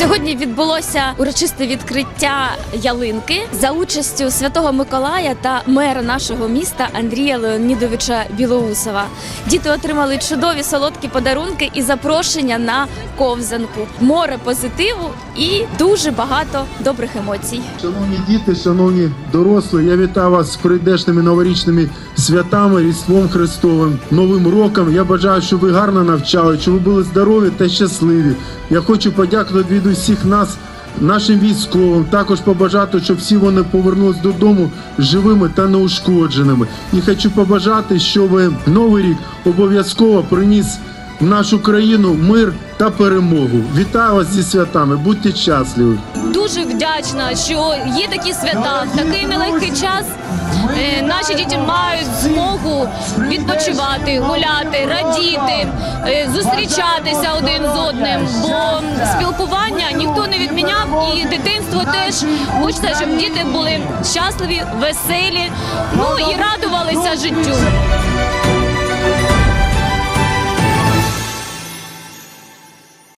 Сьогодні відбулося урочисте відкриття ялинки за участю Святого Миколая та мера нашого міста Андрія Леонідовича Білоусова. Діти отримали чудові солодкі подарунки і запрошення на ковзанку, море позитиву і дуже багато добрих емоцій. Шановні діти, шановні дорослі, я вітаю вас з прийдешними новорічними святами, Різдвом Христовим, Новим роком. Я бажаю, щоб ви гарно навчали, щоб ви були здорові та щасливі. Я хочу подякувати від усіх нас. Нашим військовим також побажати, щоб всі вони повернулись додому живими та неушкодженими. І хочу побажати, щоб новий рік обов'язково приніс в нашу країну мир та перемогу. Вітаю вас зі святами, будьте щасливі! дуже вдячна, що є такі свята такий е, Наші діти мають змогу відпочивати, гуляти, радіти, е, зустрічатися один з одним. Бо спілкування ніхто не відміняв, і дитинство теж хочеться, щоб діти були щасливі, веселі, ну і радувалися життю.